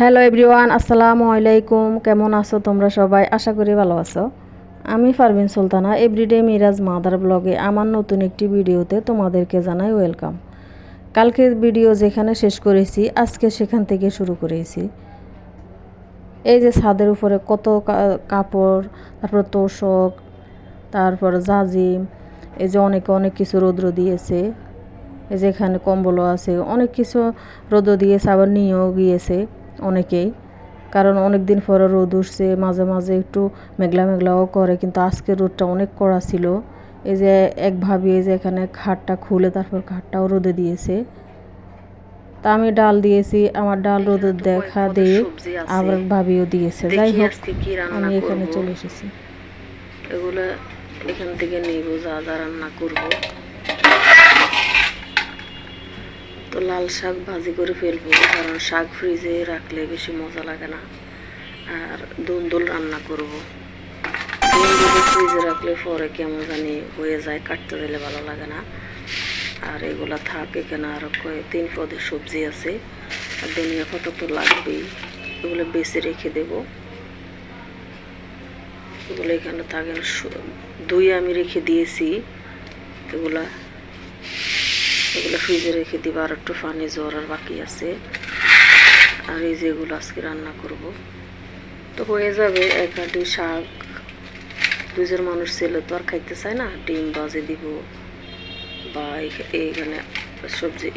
Hello everyone আসসালামু আলাইকুম। কেমন আছো তোমরা সবাই? আশা করি ভালো আছো। আমি পারভিন সুলতানা এভরিডে মিরাজ মাদার ব্লগে আমার নতুন একটি ভিডিওতে তোমাদেরকে জানাই ওয়েলকাম কালকের ভিডিও যেখানে শেষ করেছি, আজকে সেখান থেকে শুরু করেছি। এই যে ছাদের উপরে কত কাপড়, তারপর তোষক, তারপর জাজিম, এই যে অনেকে অনেক কিছু রৌদ্র দিয়েছে। এই যে এখানে কম্বলও আছে, অনেক কিছু রোদও দিয়েছে, আবার নিয়েও গিয়েছে। অনেকেই। কারণ অনেক দিন পরে রোদ উঠছে মাঝে মাঝে একটু মেঘলা মেঘলাও করে কিন্তু আজকে রোদটা অনেক কড়া ছিল। এই যে এক ভাবি এই যে এখানে খাটটা খুলে তারপর খাটটাও রোদে দিয়েছে। তা আমি ডাল দিয়েছি আমার ডাল রোদে দেখা দিয়ে আবার ভাবিও দিয়েছে। যাই হোক আমি এখানে চলে এসেছি। এগুলো এখান থেকে নিব যা যা রান্না করব। তো লাল শাক ভাজি করে ফেলব, কারণ শাক ফ্রিজে রাখলে বেশি মজা লাগে না। আর দুন্দুল রান্না করব। ফ্রিজে রাখলে পরে কেমন জানি হয়ে যায়, কাটতে দিলে ভালো লাগে না। আর এগুলা থাক এখানে আরও কয়েক তিন পদের সবজি আছে। আর ধনিয়া পাতা তো লাগবেই, এগুলো বেছে রেখে দেবো। এগুলো এখানে থাকে দই আমি রেখে দিয়েছি, এগুলা এগুলো ফ্রিজে রেখে দিব, আর একটু পানি জ্বর আর বাকি আছে। আর এই যে এগুলো আজকে রান্না করব। তো হয়ে যাবে এক হাঁটি শাক। দুজন মানুষ ছেলে তো আর খাইতে চায় না, ডিম বাজে দিব বা এই- এইখানে সবজি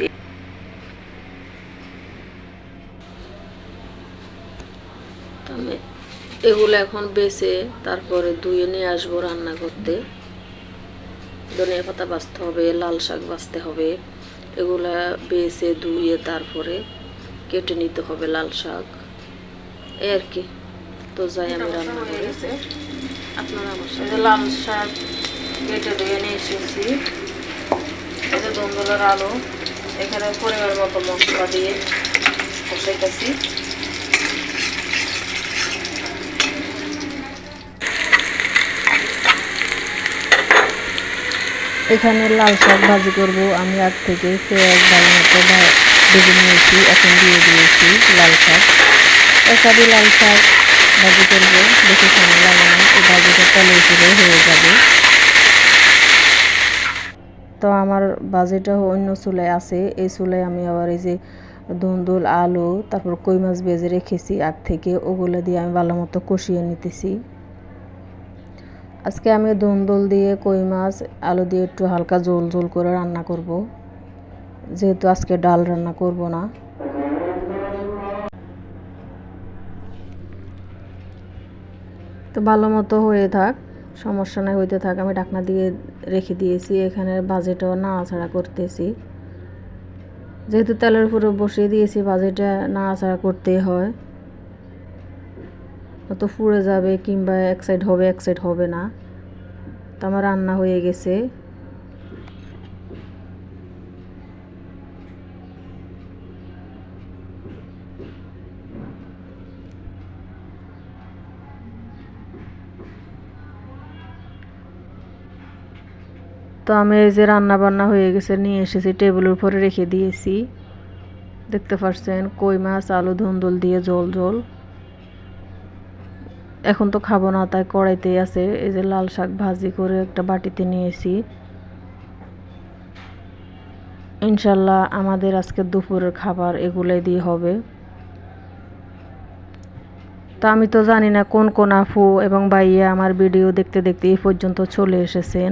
এগুলো এখন বেছে তারপরে ধুয়ে নিয়ে আসব রান্না করতে। ধনিয়া পাতা বাছতে হবে, লাল শাক বাছতে হবে। এগুলা বেছে ধুয়ে তারপরে কেটে নিতে হবে লাল শাক। এই আর কি। তো যাই আমি রান্না করে। আপনারা লাল শাক কেটে ধুয়ে নিয়ে এসেছি। এটা দন্দলের আলু। এখানে পরিবার মতো মশলা দিয়ে কষাইতেছি। এখানে লাল শাক ভাজি করব। আমি আগ থেকে পেঁয়াজ ভালো মতো ভেজে নিয়েছি। এখন দিয়ে দিয়েছি লাল শাক। একাদি লাল শাক ভাজি করব। বেশি সময় লাগে না? এই ভাজিটা তেলে উপরে হয়ে যাবে। তো আমার বাজেটা অন্য চুলায় আছে। এই চুলায় আমি আবার এই যে ধুন্দুল আলু, তারপর কই মাছ ভেজে রেখেছি। আগ থেকে ওগুলো দিয়ে আমি ভালো মতো কষিয়ে নিতেছি। আজকে আমি ধুন্দুল দিয়ে কই মাছ, আলু দিয়ে একটু হালকা ঝোল ঝোল করে রান্না করব। যেহেতু আজকে ডাল রান্না করব না। তো ভালো মতো হয়ে থাক, সমস্যা নাই, হইতে থাক। আমি ডাকনা দিয়ে রেখে দিয়েছি, এখানে বাজেটও নাড়াচাড়া করতেছি। যেহেতু তেলের উপরে বসিয়ে দিয়েছি বাজেটে নাড়াচাড়া করতেই হয়। তো পুড়ে যাবে কিংবা এক সাইড হবে, এক সাইড হবে না। তো আমার রান্না হয়ে গেছে। তো আমি এই যে রান্না বান্না হয়ে গেছে, নিয়ে এসেছি টেবিলের উপরে রেখে দিয়েছি। দেখতে পাচ্ছেন কই মাছ, আলু, ধুন্দুল দিয়ে জল জল এখন তো খাব না, তাই কড়াইতেই আছে। এই যে লাল শাক ভাজি করে একটা বাটিতে নিয়েছি। ইনশাল্লাহ আমাদের আজকে দুপুরের খাবার এগুলোই দিয়ে হবে। তো আমি তো জানি না কোন কোন আফু এবং ভাইয়া আমার ভিডিও দেখতে দেখতে এই পর্যন্ত চলে এসেছেন।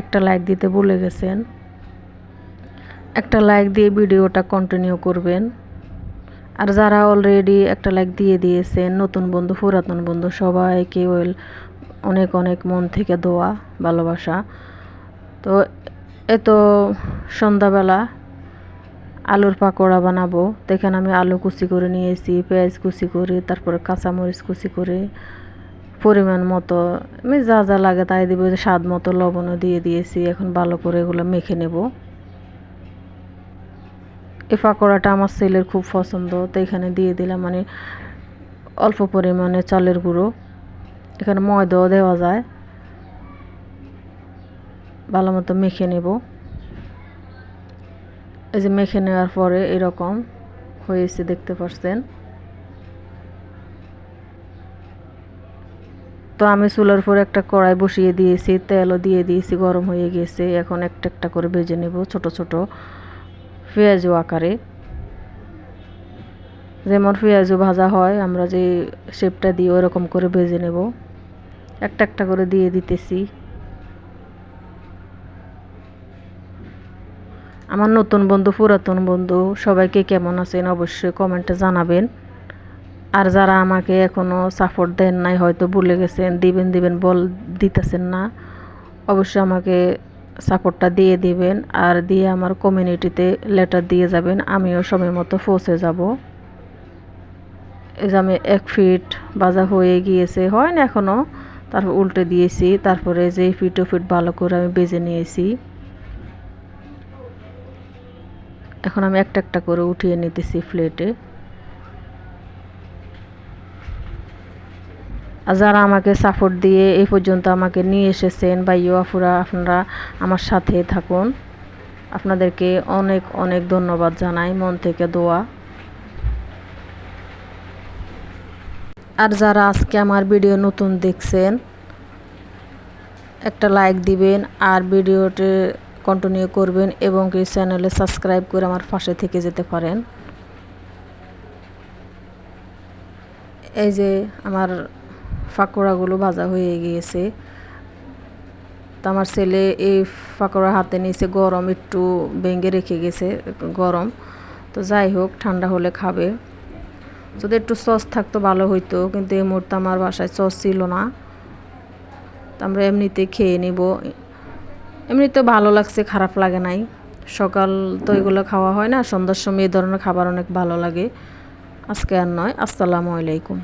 একটা লাইক দিতে ভুলে গেছেন। একটা লাইক দিয়ে ভিডিওটা কন্টিনিউ করবেন। আর যারা অলরেডি একটা লাইক দিয়ে দিয়েছেন, নতুন বন্ধু, পুরাতন বন্ধু, সবাইকে ওয়েল, অনেক অনেক মন থেকে দোয়া, ভালোবাসা। তো এত সন্ধ্যাবেলা আলুর পাকোড়া বানাবো। তো এখানে আমি আলু কুচি করে নিয়েছি, পেঁয়াজ কুচি করে, তারপরে কাঁচামরিচ কুচি করে, পরিমাণ মতো, আমি যা যা লাগে তাই দিব, স্বাদ মতো লবণও দিয়ে দিয়েছি। এখন ভালো করে এগুলো মেখে নেব। এই পাকোড়াটা আমার ছেলের খুব পছন্দ, তো এখানে দিয়ে দিলাম মানে অল্প পরিমাণে চালের গুঁড়ো। এখানে ময়দাও দেওয়া যায়। ভালো মতো মেখে নেব। এই যে মেখে নেওয়ার পরে এরকম হয়েছে, দেখতে পাচ্ছেন তো আমি চুলার উপর একটা কড়াই বসিয়ে দিয়েছি, তেলও দিয়ে দিয়েছি, গরম হয়ে গেছে। এখন একটা একটা করে ভেজে নেব, ছোট ছোট। পেঁয়াজু আকারে। যেমন পেঁয়াজু ভাজা হয়, আমরা যে শেপটা দিয়ে ওরকম করে ভেজে নেব। একটা একটা করে দিয়ে দিতেছি। আমার নতুন বন্ধু, পুরাতন বন্ধু, সবাইকে কেমন আছেন অবশ্যই কমেন্টে জানাবেন। আর যারা আমাকে এখনও সাপোর্ট দেন নাই, হয়তো ভুলে গেছেন, দিবেন দিবেন বল, দিতেছেন না। অবশ্যই আমাকে সাপোর্টটা দিয়ে দিবেন আর দিয়ে আমার কমিউনিটিতে লেটার দিয়ে যাবেন, আমিও সময় মতো পৌঁছে যাব। এই যে আমি এক ফিট বাজা হয়ে গিয়েছে, হয় না এখনও তারপর উল্টে দিয়েছি, তারপরে যে ফিট ও ফিট ভালো করে আমি বেজে নিয়েছি। এখন আমি একটা একটা করে উঠিয়ে নিতেছি প্লেটে যারা আমাকে সাপোর্ট দিয়ে এই পর্যন্ত আমাকে নিয়ে এসেছেন বা ইউআফুরা আপনারা আমার সাথে থাকুন। আপনাদেরকে অনেক অনেক ধন্যবাদ জানাই, মন থেকে দোয়া। আর যারা আজকে আমার ভিডিও নতুন দেখছেন, একটা লাইক দিবেন আর ভিডিওটি কন্টিনিউ করবেন এবং এই চ্যানেলে সাবস্ক্রাইব করে আমার পাশে থেকে যেতে পারেন। এই যে আমার পাকোড়াগুলো ভাজা হয়ে গিয়েছে। তো আমার ছেলে এই পাকোড়া হাতে নিয়েছে, গরম একটু ভেঙে রেখে গেছে, গরম। তো যাই হোক, ঠান্ডা হলে খাবে। যদি একটু সস থাকতো ভালো হইতো, কিন্তু এই মুহূর্তে আমার বাসায় সস ছিল না। আমরা এমনিতে খেয়ে নিব। এমনিতে ভালো লাগছে, খারাপ লাগে নাই। সকাল তো এগুলো খাওয়া হয় না, সন্ধ্যার সময় এই ধরনের খাবার অনেক ভালো লাগে। আজকে আর নয়, আসসালামু আলাইকুম।